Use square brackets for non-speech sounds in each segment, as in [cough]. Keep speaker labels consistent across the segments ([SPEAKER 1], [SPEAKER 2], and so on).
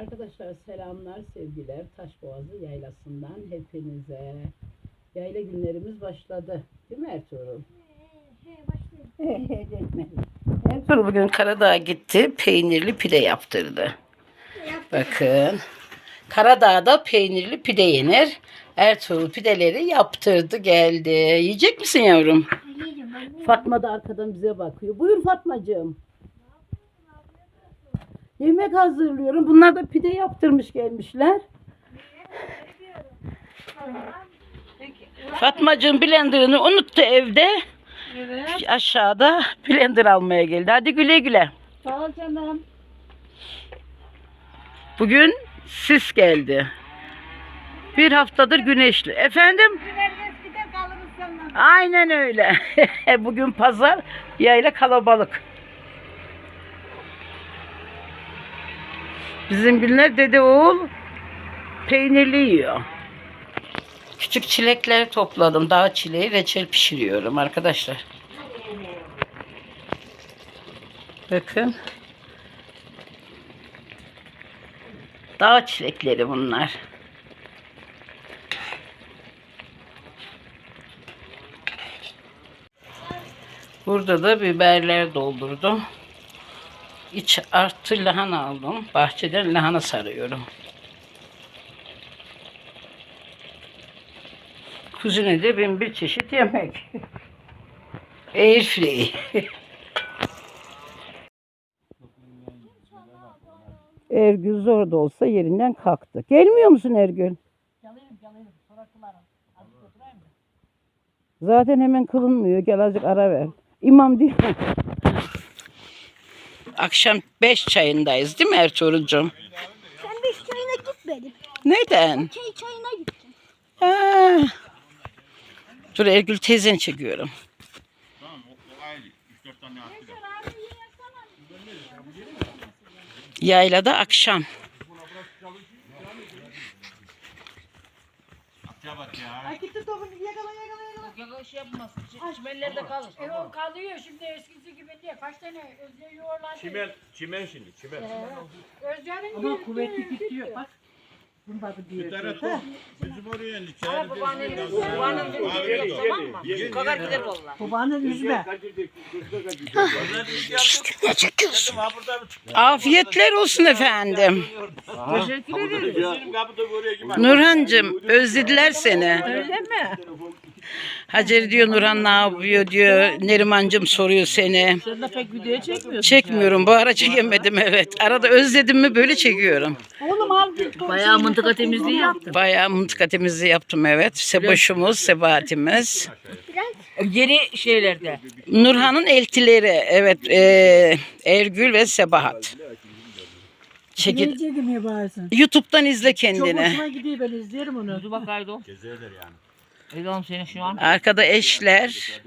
[SPEAKER 1] Arkadaşlar selamlar, sevgiler. Taşboğazı yaylasından hepinize. Yayla günlerimiz başladı. Değil mi Ertuğrul? [laughs] Ertuğrul bugün Karadağ'a gitti. Peynirli pide yaptırdı. Bakın. Karadağ'da peynirli pide yenir. Ertuğrul pideleri yaptırdı geldi. Yiyecek misin yavrum? Fatma da arkadan bize bakıyor. Buyur Fatmacığım. Yemek hazırlıyorum. Bunlar da pide yaptırmış gelmişler. Fatmacığım blenderını unuttu evde.
[SPEAKER 2] Evet.
[SPEAKER 1] Aşağıda blender almaya geldi. Hadi güle güle.
[SPEAKER 2] Sağ ol canım.
[SPEAKER 1] Bugün sis geldi. Bir haftadır güneşli. Efendim? Aynen öyle. [laughs] Bugün pazar, yayla kalabalık. Bizim günler dede oğul peynirli yiyor. Küçük çilekleri topladım. Dağ çileği reçel pişiriyorum arkadaşlar. Bakın. Dağ çilekleri bunlar. Burada da biberler doldurdum. İç artı lahana aldım. Bahçeden lahana sarıyorum. Kuzinede bin bir çeşit yemek. [laughs] Airfree. [laughs] Ergül zor da olsa yerinden kalktı. Gelmiyor musun Ergül? Zaten hemen kılınmıyor. Gel azıcık ara ver. İmam değil mi? Akşam beş çayındayız değil mi Ertuğrul'cum?
[SPEAKER 2] Sen beş çayına gitmedin.
[SPEAKER 1] Neden?
[SPEAKER 2] Çay çayına gittin.
[SPEAKER 1] Ha. Dur Ergül teyzeni çekiyorum. Yaylada akşam.
[SPEAKER 2] Ay gitti dokun yakala yakala yakala.
[SPEAKER 3] Yakala şey yapmaz. Çimenlerde kalır.
[SPEAKER 4] E o kalıyor şimdi eskisi gibi değil. Kaç tane özde yuvarlandı.
[SPEAKER 5] Çimen, çimen şimdi, çimen.
[SPEAKER 4] Özlerin
[SPEAKER 2] Ama kuvvetli gidiyor bak. Bunda bir
[SPEAKER 5] tane top, bizim oraya
[SPEAKER 3] babaannenin babaannenin
[SPEAKER 5] Abi,
[SPEAKER 3] dediği
[SPEAKER 5] gel,
[SPEAKER 3] tamam mı?
[SPEAKER 5] gel.
[SPEAKER 3] gider valla.
[SPEAKER 2] Babanın üzme.
[SPEAKER 1] Ne çekiyorsun? Afiyetler olsun efendim.
[SPEAKER 3] Teşekkür ederim.
[SPEAKER 5] Bizim kapıda buraya gibi.
[SPEAKER 1] Nurhancığım özlediler seni.
[SPEAKER 2] Öyle mi?
[SPEAKER 1] Hacer diyor Nurhan ne yapıyor diyor. Nerimancığım soruyor seni.
[SPEAKER 2] Sen de pek video çekmiyorsun.
[SPEAKER 1] Çekmiyorum bu ara çekemedim evet. Arada özledim mi böyle çekiyorum.
[SPEAKER 2] Oğlum
[SPEAKER 3] Bayağı mıntıka temizliği yaptım.
[SPEAKER 1] Bayağı mıntıka temizliği yaptım evet. Seboşumuz, sebahatimiz.
[SPEAKER 3] Yeni şeylerde.
[SPEAKER 1] Nurhan'ın eltileri evet. eee, Ergül ve Sebahat. Çekil.
[SPEAKER 2] Çekmiyor bazen.
[SPEAKER 1] YouTube'dan izle
[SPEAKER 2] Çok
[SPEAKER 1] kendini.
[SPEAKER 2] hoşuma gidiyor ben izlerim onu.
[SPEAKER 3] Dur bak Aydo.
[SPEAKER 5] Gezerler yani.
[SPEAKER 3] Aydo'm seni şu an.
[SPEAKER 1] Arkada eşler.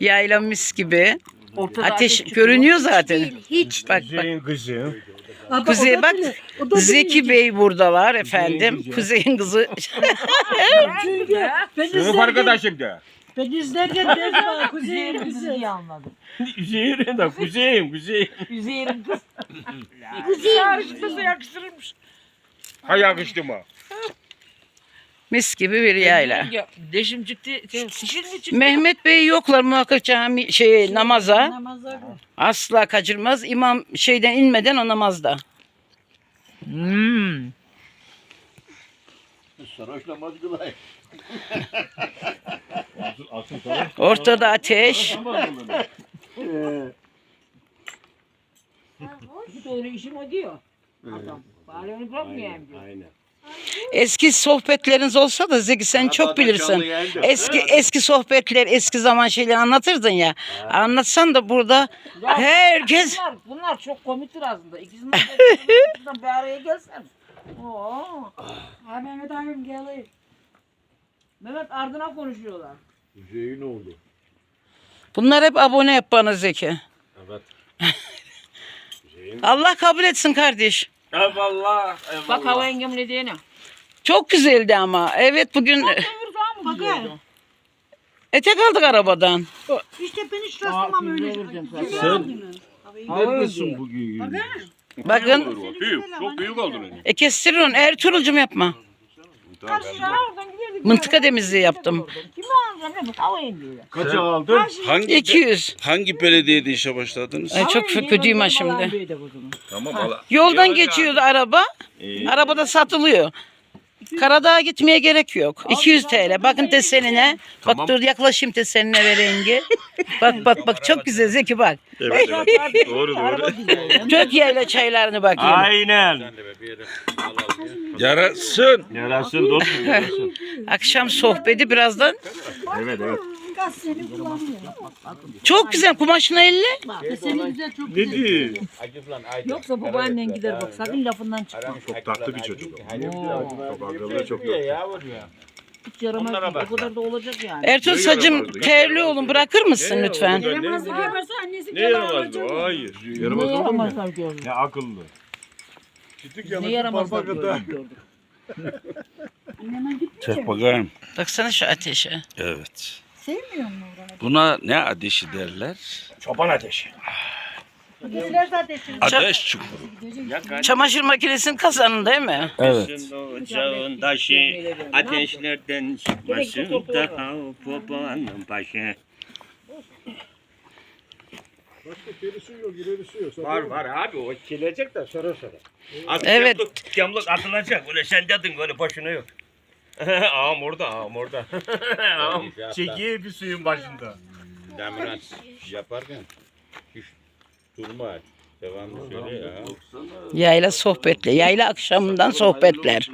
[SPEAKER 1] Yayla mis gibi.
[SPEAKER 3] Ortada
[SPEAKER 1] Ateş
[SPEAKER 3] çıkıyor.
[SPEAKER 1] görünüyor zaten. Hiç bak bak.
[SPEAKER 5] Kızın kızı.
[SPEAKER 2] Aa,
[SPEAKER 1] Kuzey bak. Zeki Bey buradalar efendim. Kuzey'in kızı. [laughs]
[SPEAKER 2] Çünkü ben
[SPEAKER 5] Sınıf
[SPEAKER 2] izlerken,
[SPEAKER 5] arkadaşım da.
[SPEAKER 2] ben izlerken derdim [laughs] bana Kuzey'in
[SPEAKER 3] kızı
[SPEAKER 2] kızı.
[SPEAKER 3] diye anladım.
[SPEAKER 5] Üzeyir'in de, kuzeyim, kuzeyim.
[SPEAKER 3] Üzeyir'in kız. Kuzey yakıştırsa yakıştırırmış.
[SPEAKER 5] Ha yakıştı mı?
[SPEAKER 1] Mis gibi bir yayla.
[SPEAKER 3] Ya, Deşim çıktı. Şişir mi çıktı?
[SPEAKER 1] Mehmet Bey yoklar muhakkak cami şey namaza.
[SPEAKER 2] Namazlar mı?
[SPEAKER 1] Asla kaçırmaz. İmam şeyden inmeden o namazda.
[SPEAKER 3] Hmm.
[SPEAKER 5] Sarhoş namaz kılay.
[SPEAKER 1] Ortada ateş. [laughs]
[SPEAKER 3] Doğru işim o diyor. Adam. Bari onu bırakmayayım diyor.
[SPEAKER 5] Aynen.
[SPEAKER 1] Eski sohbetleriniz olsa da Zeki sen çok bilirsin. Eski eski sohbetler, eski zaman şeyleri anlatırdın ya. Anlatsan da burada
[SPEAKER 3] Ya,
[SPEAKER 1] herkes
[SPEAKER 3] Bunlar, bunlar çok komiktir aslında. İkisinden de [laughs] ikisinden bir araya gelsen. Oo.
[SPEAKER 4] Ha Mehmet abim geliyor.
[SPEAKER 3] Mehmet ardına konuşuyorlar.
[SPEAKER 5] Üzeyir ne oldu?
[SPEAKER 1] bunlar hep abone yap bana Zeki.
[SPEAKER 5] Evet. [laughs]
[SPEAKER 1] Allah kabul etsin kardeş.
[SPEAKER 5] Eyvallah.
[SPEAKER 3] Bak hava yengem ne diyene.
[SPEAKER 1] Çok güzeldi ama. Evet bugün
[SPEAKER 3] gidiyordu?
[SPEAKER 1] etek aldık arabadan.
[SPEAKER 2] İşte ben hiç rastlamam öyle.
[SPEAKER 3] Sen-?
[SPEAKER 5] Neredesin bugün?
[SPEAKER 1] Bakın.
[SPEAKER 5] Büyük. Çok büyük oldu benim.
[SPEAKER 1] E kestirin onu. Ertuğrul'cum yapma. Mıntıka temizliği yaptım.
[SPEAKER 3] Ne bu?
[SPEAKER 5] Kaça aldın?
[SPEAKER 6] Hangi
[SPEAKER 1] 200.
[SPEAKER 6] hangi belediyede işe başladınız?
[SPEAKER 1] Ay çok kötüyüm ha şimdi.
[SPEAKER 5] Tamam.
[SPEAKER 1] Yoldan geçiyordu araba. Arabada satılıyor. Karadağ'a gitmeye gerek yok. 200 TL. Bakın desenine. Bak dur yaklaşayım desenine ve rengi. Bak bak bak çok güzel Zeki bak.
[SPEAKER 6] Evet, evet. doğru doğru. [laughs]
[SPEAKER 1] Dök yerle çaylarını bakayım.
[SPEAKER 5] Aynen.
[SPEAKER 6] Yarasın.
[SPEAKER 5] Yarasın dostum yarasın.
[SPEAKER 1] Akşam sohbeti birazdan.
[SPEAKER 5] evet evet.
[SPEAKER 1] Çok güzel kumaşın elle.
[SPEAKER 2] Senin güzel çok
[SPEAKER 5] Ne diyor?
[SPEAKER 3] Yoksa babaannen gider bak sakın lafından çıkma.
[SPEAKER 5] Çok tatlı bir çocuk. Çok akıllı çok tatlı.
[SPEAKER 3] Hiç yaramaz değil. O kadar da olacak yani.
[SPEAKER 1] Ertuğrul sacım terli oğlum bırakır mısın lütfen?
[SPEAKER 4] Yaramazlık yaparsa annesi
[SPEAKER 5] Ne
[SPEAKER 4] kadar
[SPEAKER 5] yaramaz? Hayır.
[SPEAKER 3] Ne
[SPEAKER 5] Yaramaz olur mu?
[SPEAKER 3] yaramazlar gördük.
[SPEAKER 5] Ne akıllı.
[SPEAKER 3] Ne yaramazlar gördük.
[SPEAKER 6] Çek bakayım.
[SPEAKER 1] Baksana şu ateşe.
[SPEAKER 6] Evet.
[SPEAKER 4] Sevmiyor mu Murat?
[SPEAKER 6] Buna ne ateşi derler?
[SPEAKER 5] Çoban ateşi.
[SPEAKER 6] Ateş çukuru.
[SPEAKER 1] Çamaşır makinesinin kazanı değil mi?
[SPEAKER 6] Evet.
[SPEAKER 7] Ocağın taşı ateşlerden çıkmasın daha babanın başı. Var var abi o kilecek de sonra sonra.
[SPEAKER 1] Evet.
[SPEAKER 7] Camlık atılacak öyle sen dedin öyle boşuna yok. [laughs] ağam orada ağam orada. [laughs] ağam
[SPEAKER 5] Çekiyor bir suyun başında.
[SPEAKER 8] Demirat yaparken hiç durma. Devamlı söyle ya.
[SPEAKER 1] Yayla sohbetle. Yayla akşamından sohbetler.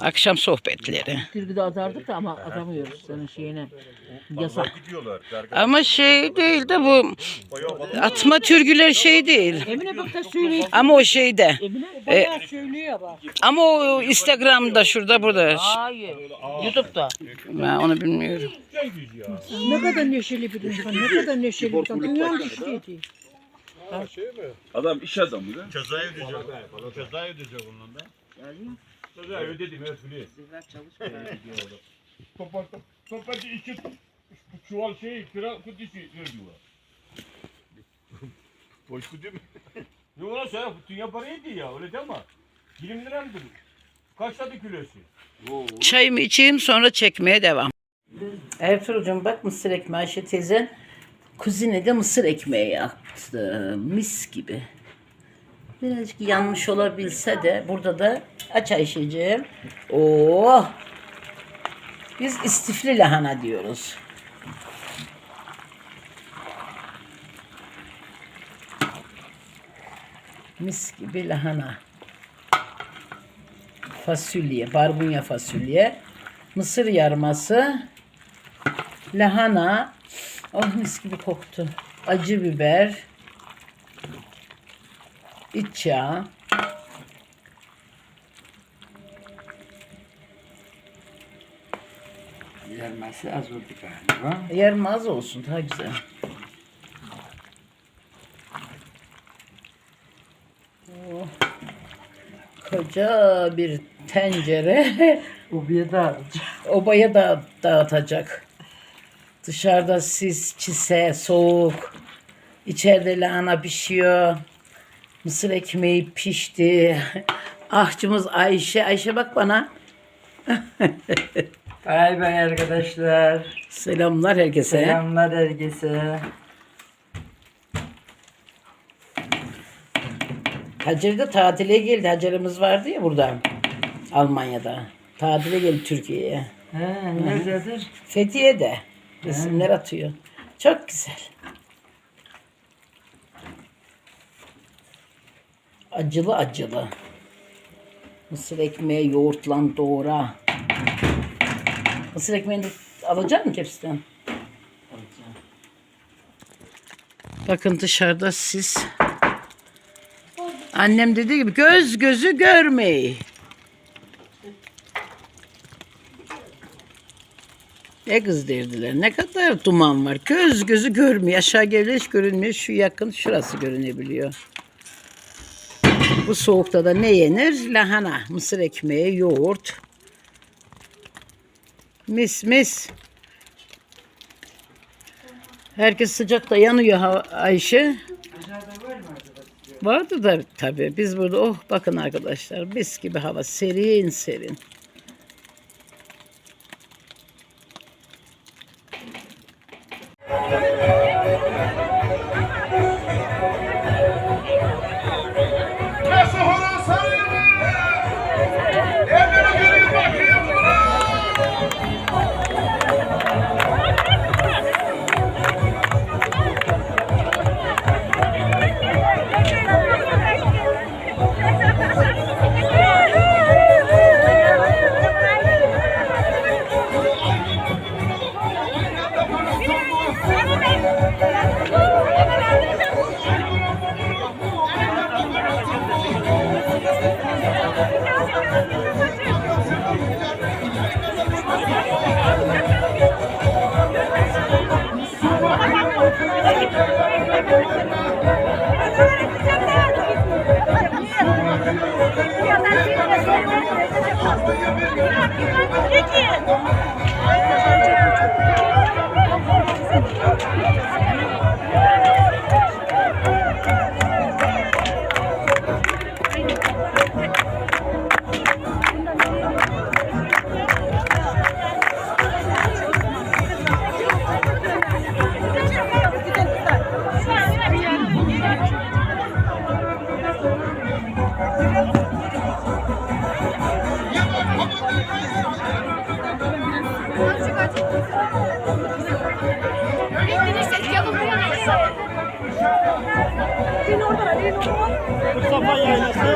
[SPEAKER 1] Akşam sohbetleri.
[SPEAKER 3] Türküde atardık da ama atamıyoruz senin şeyine. Yasak.
[SPEAKER 1] Ama şey değil de bu atma türküler şey değil.
[SPEAKER 3] Emine bak da söyleyeyim.
[SPEAKER 1] Ama o şeyde.
[SPEAKER 3] Emine
[SPEAKER 4] Bayağı söylüyor bak.
[SPEAKER 1] Ama o Instagram'da şurada burada.
[SPEAKER 3] Hayır. Youtube'da.
[SPEAKER 1] Ben onu bilmiyorum.
[SPEAKER 4] Ne kadar neşeli bir insan. Ne kadar neşeli bir insan. Dünyanın kişiliği.
[SPEAKER 6] Adam iş adamı da.
[SPEAKER 5] Ceza ödeyecek. Ceza ödeyecek ondan da. Ceza ödedim evet biliyor. Topakta, topakta iki çuval şey kira kutisi ödüyor. [laughs] Boş kutu mu? [laughs] Yok lan sen dünya paraydı ya öyle deme. 20 lira mıdır? Kaç tadı kilosu?
[SPEAKER 1] Çayımı içeyim sonra çekmeye devam. Ertuğrul'cum bak mısır ekmeği Ayşe teyzen kuzinede mısır ekmeği yaptı. Mis gibi. Birazcık yanmış olabilse de burada da aç Ayşe'ciğim. Oh! Biz istifli lahana diyoruz. Mis gibi lahana fasulye, barbunya fasulye, mısır yarması, lahana, oh mis gibi koktu. Acı biber, iç yağ,
[SPEAKER 8] Yermesi az oldu galiba.
[SPEAKER 1] yarım az olsun daha güzel. Oh. Koca bir tencere [laughs]
[SPEAKER 2] Obaya da
[SPEAKER 1] obaya da dağıtacak. Dışarıda sis, çise, soğuk. İçeride lahana pişiyor. Mısır ekmeği pişti. Ahçımız Ayşe. Ayşe bak bana. [laughs]
[SPEAKER 2] Bay bay arkadaşlar.
[SPEAKER 1] Selamlar herkese.
[SPEAKER 2] Selamlar herkese.
[SPEAKER 1] Hacer de tatile geldi. Hacer'imiz vardı ya burada. Almanya'da. Tatile geldi Türkiye'ye.
[SPEAKER 2] Ha, nerededir?
[SPEAKER 1] Fethiye'de. Resimler atıyor. Çok güzel. Acılı acılı. Mısır ekmeği yoğurtla doğra. Mısır ekmeğini de alacak mısın tepsiden? Bakın dışarıda sis. Annem dediği gibi göz gözü görmeyi. Ne kız derdiler. Ne kadar duman var. Göz gözü görmüyor. Aşağı hiç görünmüyor. Şu yakın şurası görünebiliyor. Bu soğukta da ne yenir? Lahana, mısır ekmeği, yoğurt. Mis mis. Herkes sıcakta yanıyor Ayşe. Vardı da tabii. Biz burada oh bakın arkadaşlar mis gibi hava serin serin. Thank you.
[SPEAKER 5] Mustafa Yaylası.